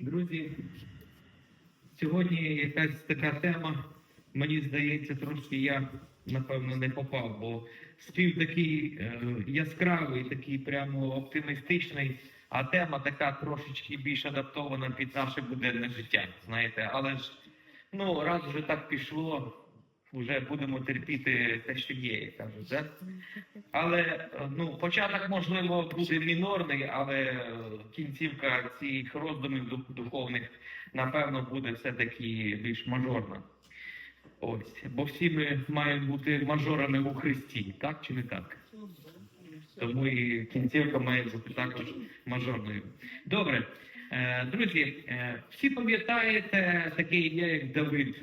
Друзі, сьогодні якась така тема, мені здається, трошки я, напевно, не попав, бо спів такий е, яскравий, такий прямо оптимістичний, а тема така трошечки більш адаптована під наше буденне життя, знаєте. Але ж, ну, раз вже так пішло, вже будемо терпіти те, що є, кажуть, да? Але ну, початок, можливо, буде мінорний, але е, кінцівка цих роздумів дух- духовних, напевно, буде все-таки більш мажорна. Ось, бо всі ми маємо бути мажорами у Христі, так чи не так? Тому і кінцівка має бути також мажорною. Добре, Е, друзі, е, всі пам'ятаєте таке ім'я, як Давид,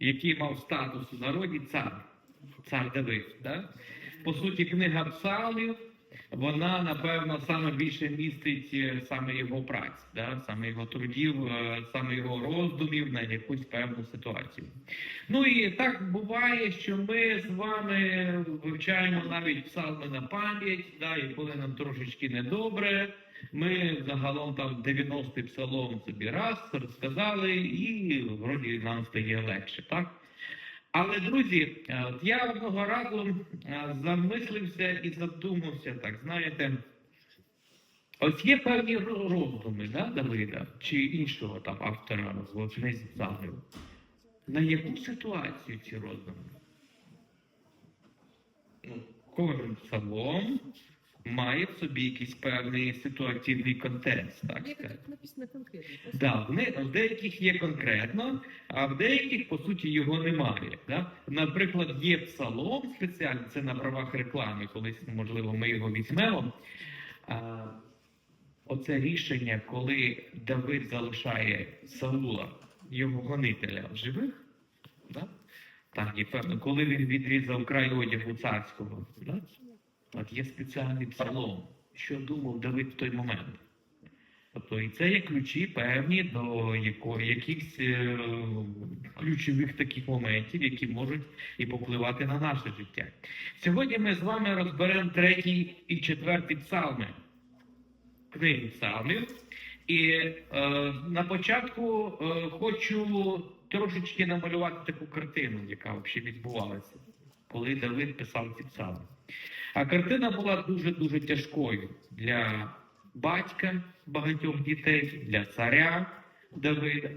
який мав статус у народі цар, цар Давид. Да? По суті, книга Псалмів, вона, напевно, саме більше містить е, саме його праць, да? саме його трудів, е, саме його роздумів на якусь певну ситуацію. Ну і так буває, що ми з вами вивчаємо навіть псалми на пам'ять, да? і коли нам трошечки недобре. Ми загалом там 90-й псалом собі раз розказали, і вроді нам стає легше, так? Але, друзі, е, я одного разу е, замислився і задумався, так, знаєте, ось є певні роздуми да, Давида чи іншого там автора в книзі На яку ситуацію ці роздуми? Ну, кожен псалом має в собі якийсь певний ситуативний контекст, так сказати. написано конкретно. Да, в, не, в деяких є конкретно, а в деяких, по суті, його немає. Да? Наприклад, є псалом спеціальний, це на правах реклами, колись, можливо, ми його візьмемо. А, оце рішення, коли Давид залишає Саула, його гонителя, в живих. Да? Там є певно, коли він відрізав край одягу царського. Да? От є спеціальний псалом, що думав Давид в той момент. Тобто і це є ключі певні до яко, якихось е, ключових таких моментів, які можуть і попливати на наше життя. Сьогодні ми з вами розберемо третій і четвертий псалми книги псалмів. І е, на початку е, хочу трошечки намалювати таку картину, яка взагалі відбувалася, коли Давид писав ці псалми. А картина була дуже-дуже тяжкою для батька багатьох дітей, для царя Давида.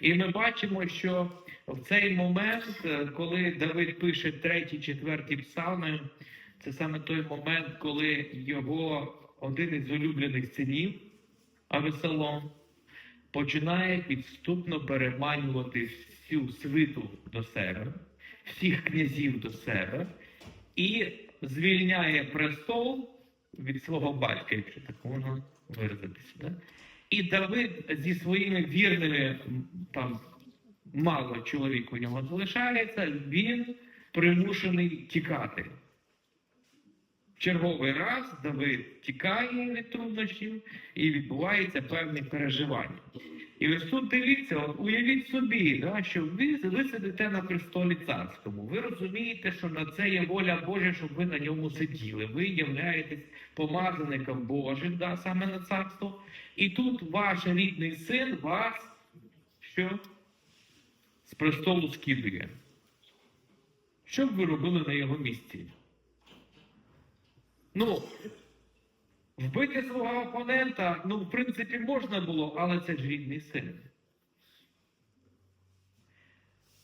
І ми бачимо, що в цей момент, е, коли Давид пише третій, четвертий псалми, це саме той момент, коли його один із улюблених синів, Авесалом, починає підступно переманювати всю свиту до себе, всіх князів до себе і звільняє престол від свого батька, якщо так можна виразитися. Да? І Давид зі своїми вірними там мало чоловік у нього залишається, він примушений тікати. Черговий раз Давид тікає від труднощів і відбувається певне переживання. І ось тут дивіться, от уявіть собі, да, що ви, ви сидите на престолі царському. Ви розумієте, що на це є воля Божа, щоб ви на ньому сиділи. Ви являєтесь помазаником Божим, да, саме на царство. І тут ваш рідний син вас що? З престолу скидує. Що б ви робили на його місці? Ну, вбити свого опонента, ну, в принципі, можна було, але це ж рідний син.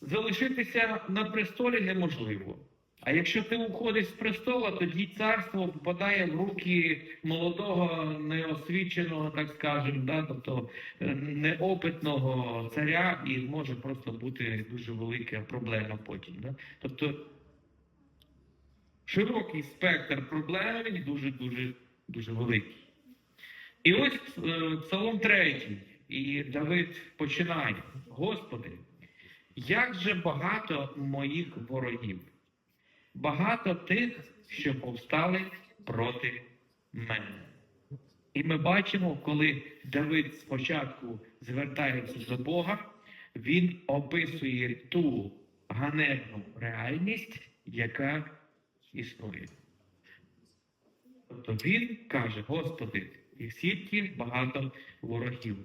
Залишитися на престолі неможливо. А якщо ти уходиш з престола, тоді царство попадає в руки молодого, неосвіченого, так скажемо, да, тобто е, неопитного царя, і може просто бути дуже велика проблема потім. Да? Тобто широкий спектр проблем він дуже дуже дуже великий. І ось е, Псалом 3, і Давид починає: Господи, як же багато моїх ворогів, багато тих, що повстали проти мене. І ми бачимо, коли Давид спочатку звертається до Бога, він описує ту ганебну реальність, яка існує. Тобто він каже, Господи, і всі ті багато ворогів.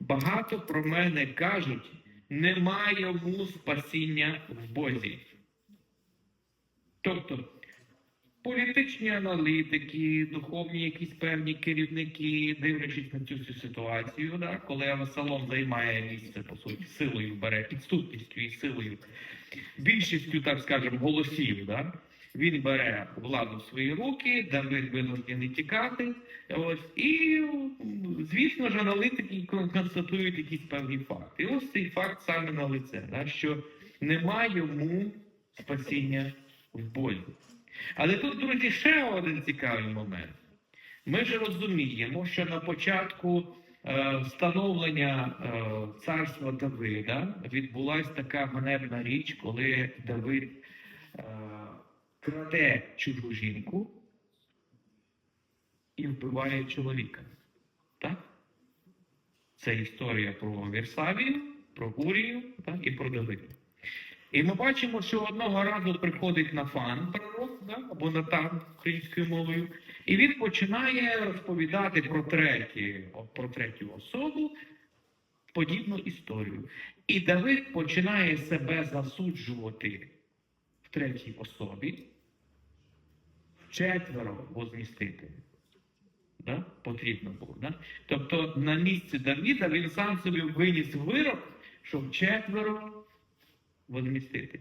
багато про мене кажуть, немає йому спасіння в Бозі. Тобто, політичні аналітики, духовні якісь певні керівники, дивлячись на цю всю ситуацію, да, коли Авесалом займає місце, по суті, силою бере, підступністю і силою, більшістю, так скажемо, голосів, да, він бере владу в свої руки, Давид винуждений тікати. Ось, і, звісно ж, аналітики констатують якісь певні факти. І ось цей факт саме на лице, да, що немає йому спасіння в Бозі. Але тут, друзі, ще один цікавий момент. Ми ж розуміємо, що на початку е, встановлення е, царства Давида відбулася така ганебна річ, коли Давид е, краде чужу жінку і вбиває чоловіка. Так? Це історія про Вірсавію, про Гурію так? і про Давида. І ми бачимо, що одного разу приходить Нафан, пророк, да? або Натан українською мовою, і він починає розповідати про, треті, про третю особу подібну історію. І Давид починає себе засуджувати в третій особі, четверо возмістити. Да? Потрібно було. Да? Тобто на місці Давіда він сам собі виніс вирок, щоб четверо возмістити.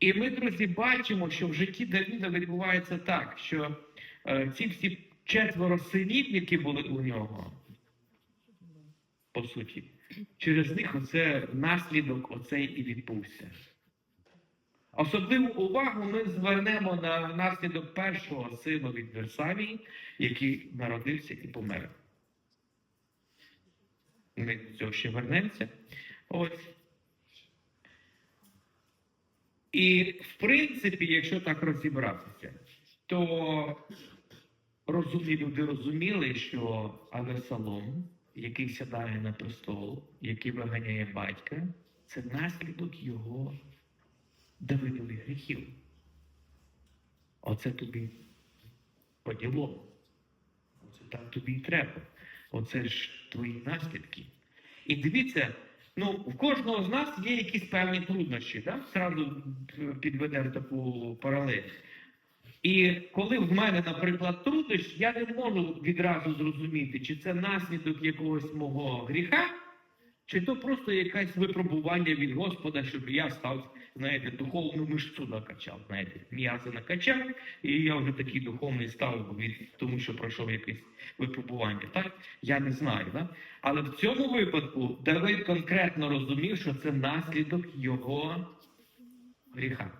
І ми, друзі, бачимо, що в житті Давіда відбувається так, що е, ці всі четверо синів, які були у нього, по суті, через них оце наслідок оцей і відбувся. Особливу увагу ми звернемо на наслідок першого сина від Версавії, який народився і помер. Ми до цього ще вернемося. Ось. І, в принципі, якщо так розібратися, то розумні люди розуміли, що Авесалом, який сідає на престол, який виганяє батька, це наслідок його Давидових гріхів. Оце тобі по ділу. Оце так тобі і треба. Оце ж твої наслідки. І дивіться, ну, в кожного з нас є якісь певні труднощі, да? Зразу підведемо таку паралель. І коли в мене, наприклад, труднощ, я не можу відразу зрозуміти, чи це наслідок якогось мого гріха, чи то просто якесь випробування від Господа, щоб я став, знаєте, духовну мишцю накачав, знаєте, м'язи накачав, і я вже такий духовний став тому, що пройшов якесь випробування. Так? Я не знаю. Да? Але в цьому випадку Давид конкретно розумів, що це наслідок його гріха,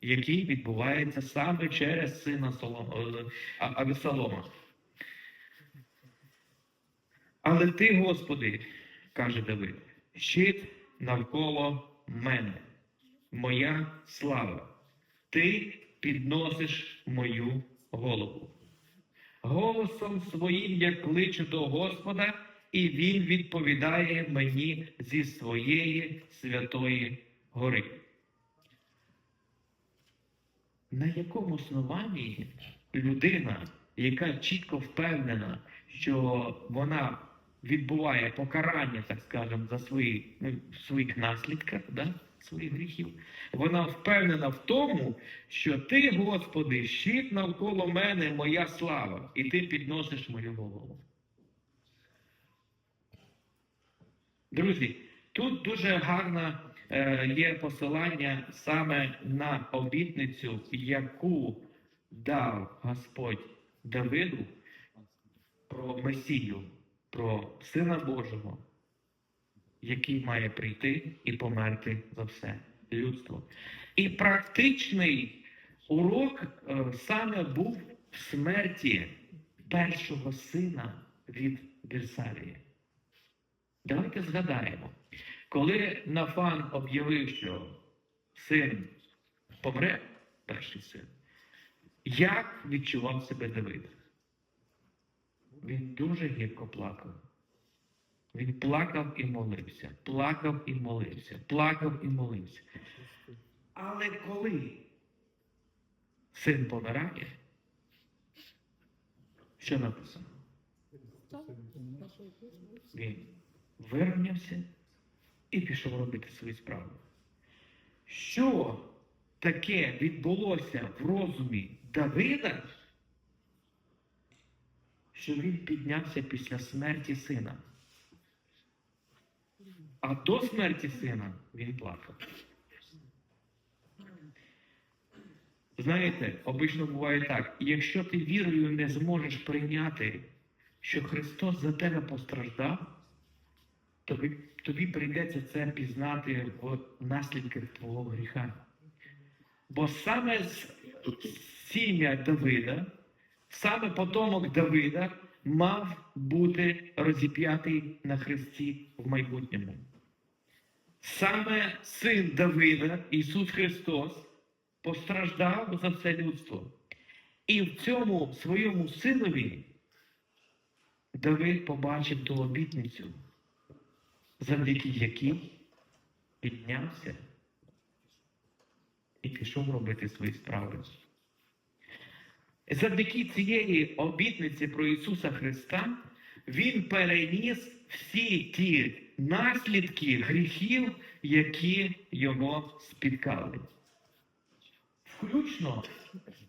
який відбувається саме через сина е, Але ти, Господи, каже Давид, щит навколо мене, моя слава. Ти підносиш мою голову. Голосом своїм я кличу до Господа, і Він відповідає мені зі своєї святої гори. На якому основанні людина, яка чітко впевнена, що вона відбуває покарання, так скажемо, за свої ну, своїх наслідках, да, своїх гріхів, вона впевнена в тому, що ти, Господи, щит навколо мене, моя слава, і ти підносиш мою голову. Друзі, тут дуже гарне е, є посилання саме на обітницю, яку дав Господь Давиду про Месію, про Сина Божого, який має прийти і померти за все людство. І практичний урок е, саме був в смерті першого сина від Вірсалії. Давайте згадаємо, коли Нафан об'явив, що син помре, перший син, як відчував себе Давид? Він дуже гірко плакав. Він плакав і молився, плакав і молився, плакав і молився. Але коли син помирає, що написано? Він вирівнявся і пішов робити свої справи. Що таке відбулося в розумі Давида, що він піднявся після смерті сина? А до смерті сина він плакав. Знаєте, обично буває так, якщо ти вірою не зможеш прийняти, що Христос за тебе постраждав, тобі, тобі прийдеться це пізнати в наслідках твого гріха. Бо саме з сім'я Давида, саме потомок Давида мав бути розіп'ятий на хресті в майбутньому. Саме син Давида, Ісус Христос, постраждав за все людство. І в цьому своєму синові Давид побачив ту обітницю, завдяки якій піднявся і пішов робити свої справи. Завдяки цієї обітниці про Ісуса Христа Він переніс всі ті наслідки гріхів, які його спіткали. Включно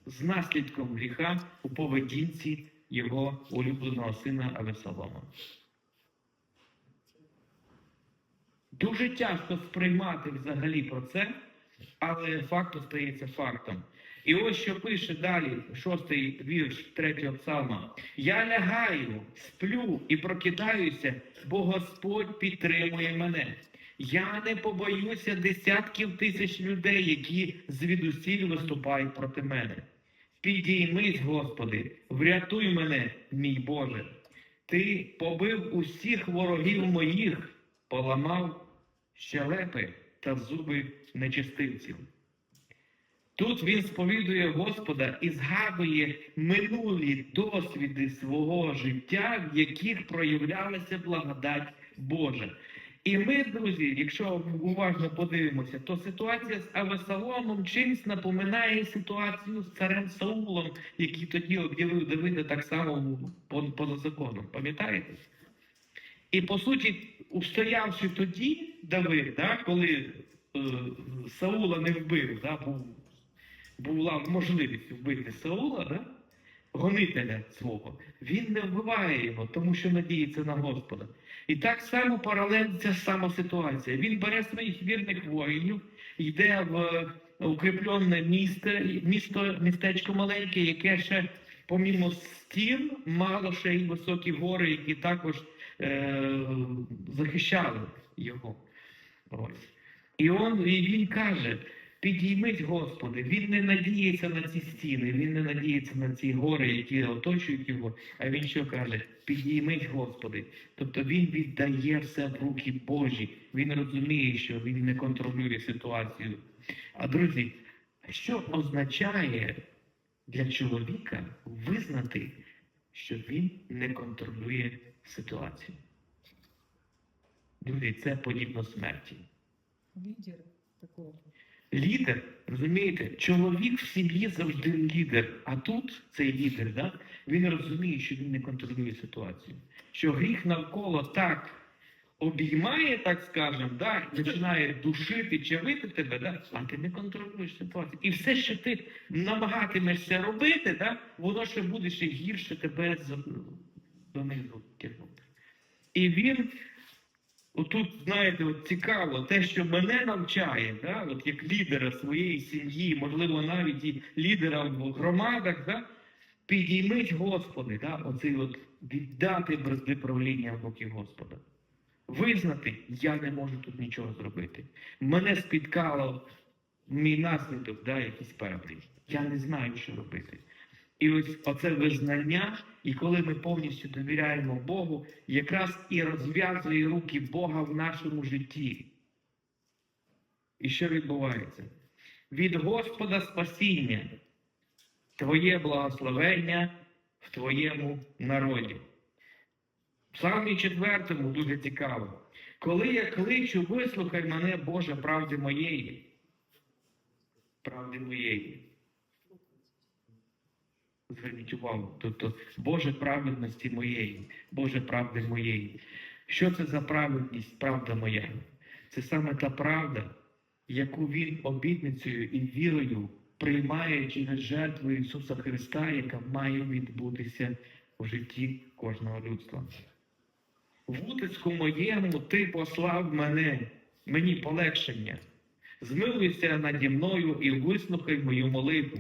з наслідком гріха у поведінці його улюбленого сина Авесолома. Дуже тяжко сприймати взагалі про це, але факт остається фактом. І ось що пише далі, шостий вірш третього псалма. Я лягаю, сплю і прокидаюся, бо Господь підтримує мене. Я не побоюся десятків тисяч людей, які звідусіль виступають проти мене. Підіймись, Господи, врятуй мене, мій Боже. Ти побив усіх ворогів моїх, поламав щелепи та зуби нечистивців. Тут він сповідує Господа і згадує минулі досвіди свого життя, в яких проявлялася благодать Божа. І ми, друзі, якщо уважно подивимося, то ситуація з Авесаломом чимсь напоминає ситуацію з царем Саулом, який тоді об'явив Давида так само по- поза законом. Пам'ятаєте? І по суті, устоявши тоді Давид, да, коли е, Саула не вбив, да, був, була можливість вбити Саула, да, гонителя свого, він не вбиває його, тому що надіється на Господа. І так само паралельно ця сама ситуація. Він бере своїх вірних воїнів, йде в е, укріплене місто, місто, містечко маленьке, яке ще, помімо стін, мало ще й високі гори, які також е, захищали його. Ось. І, он, і він каже: підіймись, Господи, він не надіється на ці стіни, він не надіється на ці гори, які оточують його. А він що каже? Підіймись, Господи. Тобто він віддає все в руки Божі. Він розуміє, що він не контролює ситуацію. А друзі, що означає для чоловіка визнати, що він не контролює ситуацію? Друзі, це подібно смерті. Лідер такого. Лідер, розумієте, чоловік в сім'ї завжди лідер. А тут цей лідер, да, він розуміє, що він не контролює ситуацію. Що гріх навколо так обіймає, так скажемо, да, починає душити, чавити тебе, да, а ти не контролюєш ситуацію. І все, що ти намагатимешся робити, да, воно ще буде ще гірше тебе донизу тягнути. І він Отут, знаєте, от цікаво, те, що мене навчає, да, от як лідера своєї сім'ї, можливо, навіть і лідера в громадах, да, підіймись, Господи, да, оцей от віддати бразди правління в руки Господа. Визнати, я не можу тут нічого зробити. Мене спіткало мій наслідок, да, якийсь певний. Я не знаю, що робити. І ось оце визнання, і коли ми повністю довіряємо Богу, якраз і розв'язує руки Бога в нашому житті. І що відбувається? Від Господа спасіння, Твоє благословення в Твоєму народі. Псалмі 4 дуже цікаво. Коли я кличу, вислухай мене, Боже, правди моєї. Правди моєї. Зверніть увагу, тобто Боже праведності моєї, Боже правди моєї. Що це за праведність, правда моя? Це саме та правда, яку він обітницею і вірою приймає через жертву Ісуса Христа, яка має відбутися у житті кожного людства. В утиску моєму ти послав мене, мені полегшення. Змилуйся наді мною і вислухай мою молитву.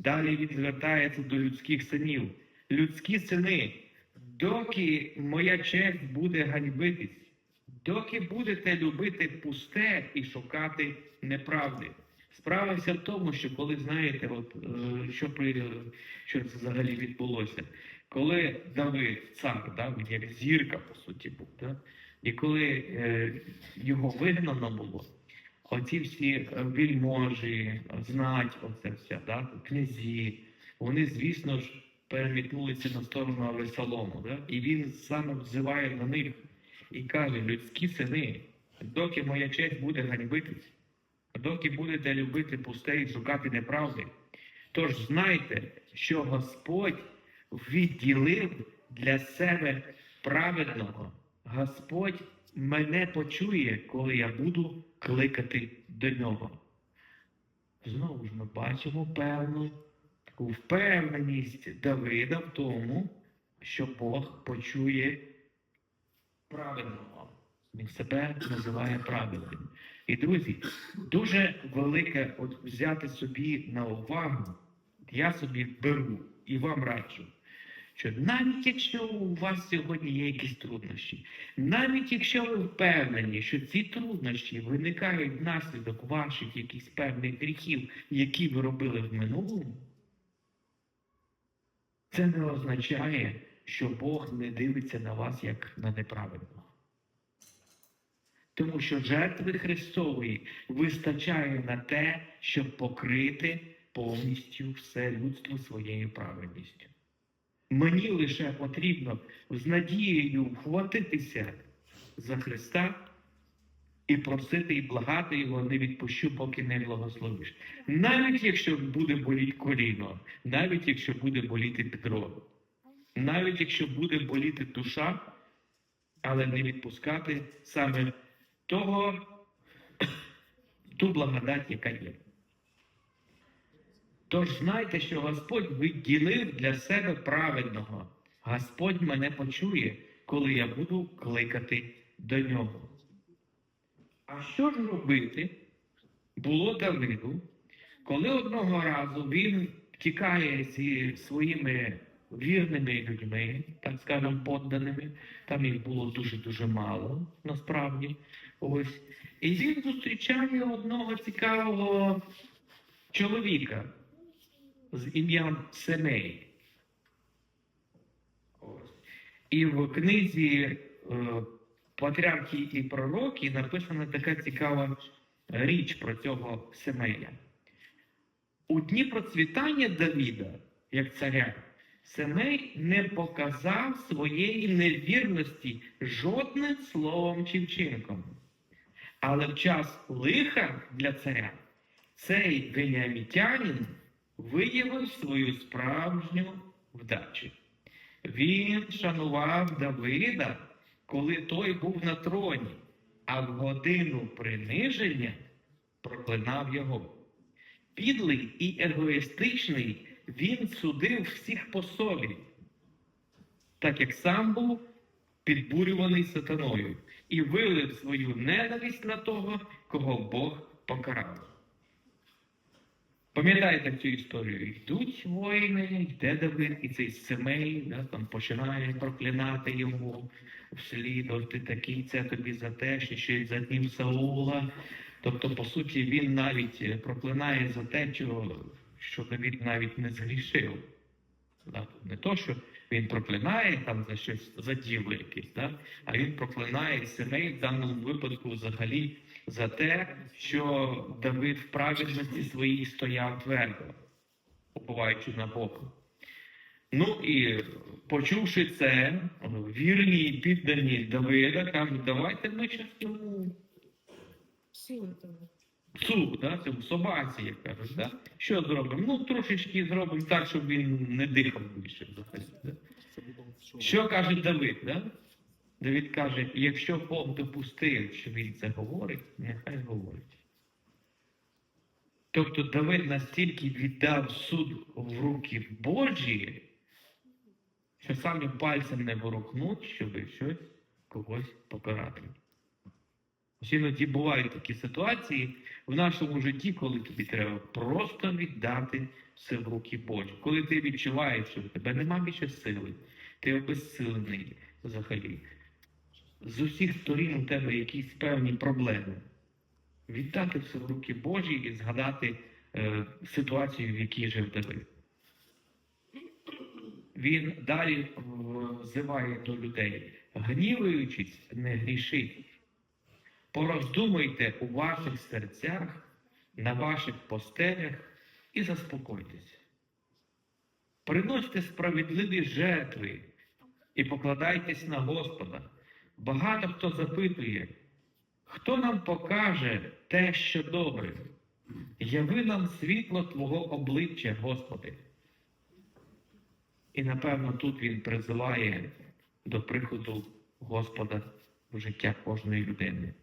Далі він звертається до людських синів. Людські сини, доки моя честь буде ганьбитись, доки будете любити пусте і шукати неправди. Справа вся в тому, що коли знаєте, от, е, що, при, що це взагалі відбулося, коли Давид, цар, да, він як зірка, по суті, був, да, і коли е, його вигнано було, оці всі е, вільможі, знать, оце все, да, князі, вони, звісно ж, перемітнулися на сторону Авесолому. Да? І він саме взиває на них і каже: людські сини, доки моя честь буде ганьбитись, доки будете любити пусте і шукати неправди, тож знайте, що Господь відділив для себе праведного. Господь мене почує, коли я буду кликати до нього. Знову ж ми бачимо певну таку впевненість Давида в тому, що Бог почує праведного. Він себе називає праведним. І друзі, дуже велике от взяти собі на увагу, я собі беру і вам раджу, що навіть якщо у вас сьогодні є якісь труднощі, навіть якщо ви впевнені, що ці труднощі виникають внаслідок ваших якихось певних гріхів, які ви робили в минулому, це не означає, що Бог не дивиться на вас як на неправедного. Тому що жертви Христової вистачає на те, щоб покрити повністю все людство своєю праведністю. Мені лише потрібно з надією вхватитися за Христа і просити і благати його не відпущу, поки не благословиш. Навіть якщо буде боліти коліно, навіть якщо буде боліти бедро, навіть якщо буде боліти душа, але не відпускати саме того, ту благодать, яка є. Тож знайте, що Господь відділив для себе праведного. Господь мене почує, коли я буду кликати до нього. А що ж робити було Давиду, коли одного разу він тікає зі своїми вірними людьми, так скажемо, подданими, там їх було дуже-дуже мало, насправді. Ось. І він зустрічає одного цікавого чоловіка з ім'ям Семей. І в книзі е, Патріархи і пророки написана така цікава річ про цього Семея. У дні процвітання Давіда, як царя, Семей не показав своєї невірності жодним словом чи вчинком. Але в час лиха для царя цей веніамітянин виявив свою справжню вдачу. Він шанував Давида, коли той був на троні, а в годину приниження проклинав його. Підлий і егоїстичний він судив всіх по собі, так як сам був підбурюваний сатаною і вилив свою ненависть на того, кого Бог покарав. Пам'ятаєте цю історію? Йдуть воїни, йде Давид, і цей Семей да, там починає проклинати йому вслід, ось ти такий, це тобі за те, що ще й за днів Саула. Тобто, по суті, він навіть е, проклинає за те, що, що Давід навіть не згрішив. Да? Не то, що він проклинає там за щось за діло якесь, да? а він проклинає Семей в даному випадку взагалі за те, що Давид в праведності своїй стояв твердо, уповаючи на Бога. Ну і почувши це, вірні і піддані Давида кажуть, давайте ми щось йому Сила того. цу, да, цьому собаці, як кажуть, да? що зробимо? Ну, трошечки зробимо так, щоб він не дихав більше. Да? Що каже Давид? Да? Давид каже: якщо Бог допустив, що він це говорить, нехай говорить. Тобто Давид настільки віддав суд в руки Божі, що самі пальцем не ворухнуть, щоб щось когось покарати. Іноді бувають такі ситуації в нашому житті, коли тобі треба просто віддати все в руки Божі. Коли ти відчуваєш, що в тебе нема більше сили, ти обезсилений взагалі. З усіх сторін у тебе якісь певні проблеми. Віддати все в руки Божі і згадати е, ситуацію, в якій жив Давид. Він далі взиває до людей, гнівуючись, не грішіть. Пороздумуйте у ваших серцях, на ваших постелях і заспокойтесь. Приносьте справедливі жертви і покладайтесь на Господа. Багато хто запитує, хто нам покаже те, що добре? Яви нам світло Твого обличчя, Господи. І напевно тут він призиває до приходу Господа в життя кожної людини.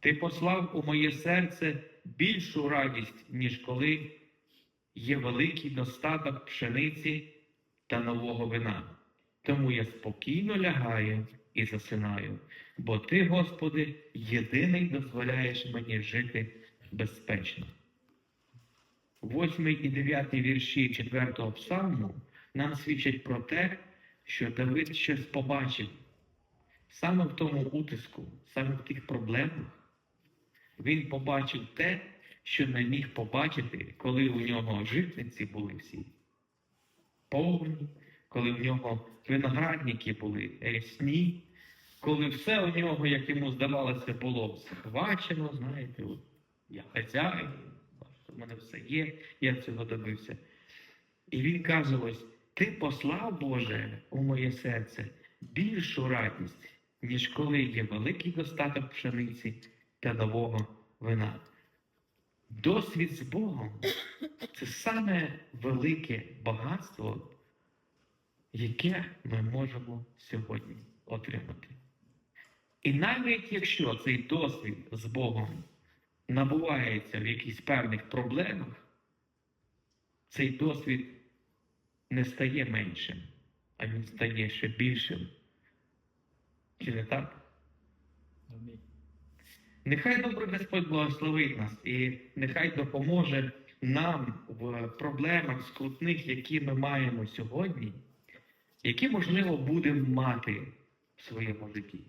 Ти послав у моє серце більшу радість, ніж коли є великий достаток пшениці та нового вина. Тому я спокійно лягаю і засинаю, бо ти, Господи, єдиний дозволяєш мені жити безпечно. Восьмий і дев'ятий вірші четвертого псалму нам свідчать про те, що Давид щось побачив саме в тому утиску, саме в тих проблемах. Він побачив те, що не міг побачити, коли у нього житниці були всі повні, коли в нього виноградники були рясні, коли все у нього, як йому здавалося, було схвачено, знаєте, от, я хазяїн, в мене все є, я цього добився. І він каже: ось, ти послав, Боже, у моє серце більшу радість, ніж коли є великий достаток пшениці та нового вина. Досвід з Богом це саме велике багатство, яке ми можемо сьогодні отримати. І навіть якщо цей досвід з Богом набувається в якихось певних проблемах, цей досвід не стає меншим, а він стає ще більшим. Чи не так? Нехай добрий Господь благословить нас і нехай допоможе нам в проблемах скрутних, які ми маємо сьогодні, які, можливо, будемо мати в своєму житті,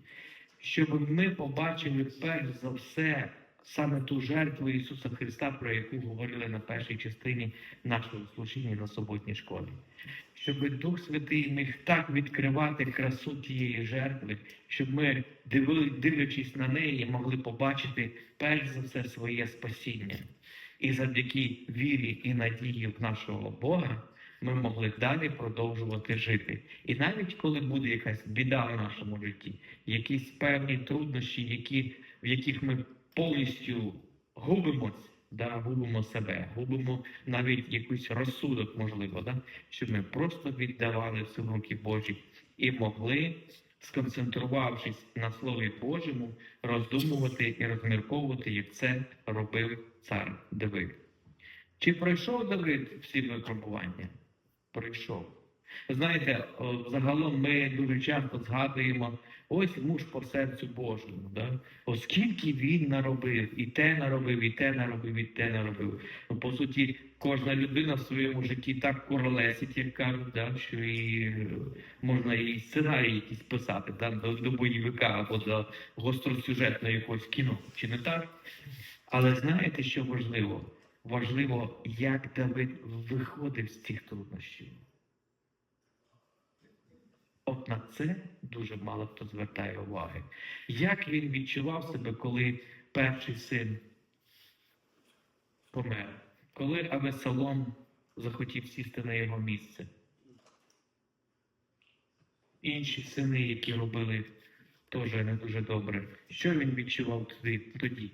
щоб ми побачили перш за все саме ту жертву Ісуса Христа, про яку говорили на першій частині нашого служіння на суботній школі. Щоб Дух Святий міг так відкривати красу тієї жертви, щоб ми, дивлячись на неї, могли побачити перш за все своє спасіння. І завдяки вірі і надії в нашого Бога ми могли далі продовжувати жити. І навіть коли буде якась біда в нашому житті, якісь певні труднощі, які, в яких ми повністю губимось, да, губимо себе, губимо навіть якийсь розсудок, можливо, да, щоб ми просто віддавали все руки Божі і могли, сконцентрувавшись на Слові Божому, роздумувати і розмірковувати, як це робив цар Давид. Чи пройшов Давид всі випробування? Пройшов. Знаєте, загалом ми дуже часто згадуємо ось муж по серцю Божому. Да? Оскільки він наробив, і те наробив, і те наробив, і те наробив. Ну, по суті, кожна людина в своєму житті так королесить, як кажуть, да? що і е, можна і сценарії якісь писати да? до, до бойовика або до гостросюжетного якогось кіно, чи не так? Але знаєте, що важливо? Важливо, як Давид виходив з цих труднощів. От на це дуже мало хто звертає уваги. Як він відчував себе, коли перший син помер, коли Авесалом захотів сісти на його місце? Інші сини, які робили теж не дуже добре. Що він відчував тоді?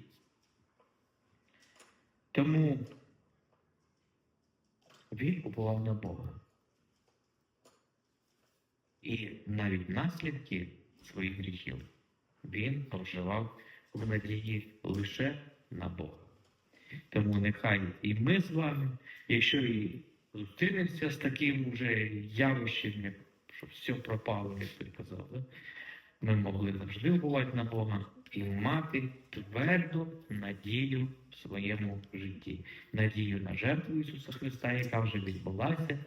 Тому він уповав на Бога. І навіть наслідки своїх гріхів. Він проживав в надії лише на Бога. Тому нехай і ми з вами, якщо і зустрінемося з таким вже явищем, що все пропало, як ти казав, да? ми могли завжди вбувати на Бога і мати тверду надію в своєму житті, надію на жертву Ісуса Христа, яка вже відбулася,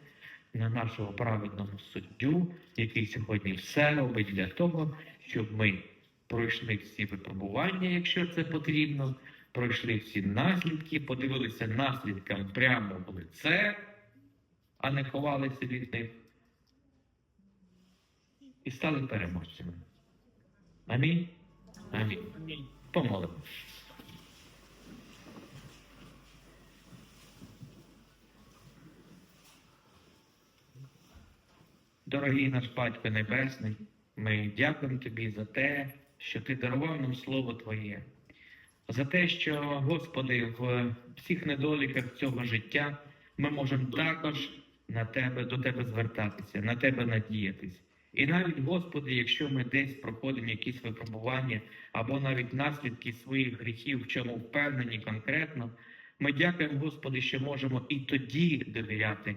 на нашого праведного суддю, який сьогодні все робить для того, щоб ми пройшли всі випробування, якщо це потрібно, пройшли всі наслідки, подивилися наслідкам прямо в лице, а не ховалися від них, і стали переможцями. Амінь. Амінь. Помолимо. Дорогий наш Батько Небесний, ми дякуємо Тобі за те, що Ти дарував нам Слово Твоє, за те, що, Господи, в всіх недоліках цього життя ми можемо також на Тебе, до Тебе звертатися, на Тебе надіятись. І навіть, Господи, якщо ми десь проходимо якісь випробування або навіть наслідки своїх гріхів, в чому впевнені конкретно, ми дякуємо, Господи, що можемо і тоді довіряти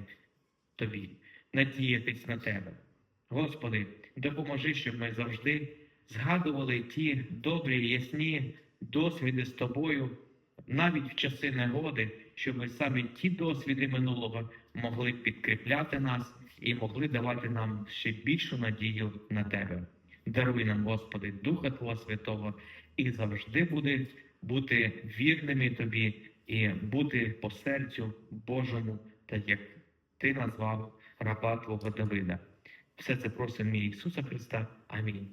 Тобі, надіятись на Тебе. Господи, допоможи, щоб ми завжди згадували ті добрі, ясні досвіди з тобою, навіть в часи негоди, щоб саме ті досвіди минулого могли підкріпляти нас і могли давати нам ще більшу надію на Тебе. Даруй нам, Господи, Духа Твого Святого, і завжди буде бути вірними Тобі і бути по серцю Божому, так як Ти назвав раба Твого Давида. Все це просимо Ісуса Христа. Амінь.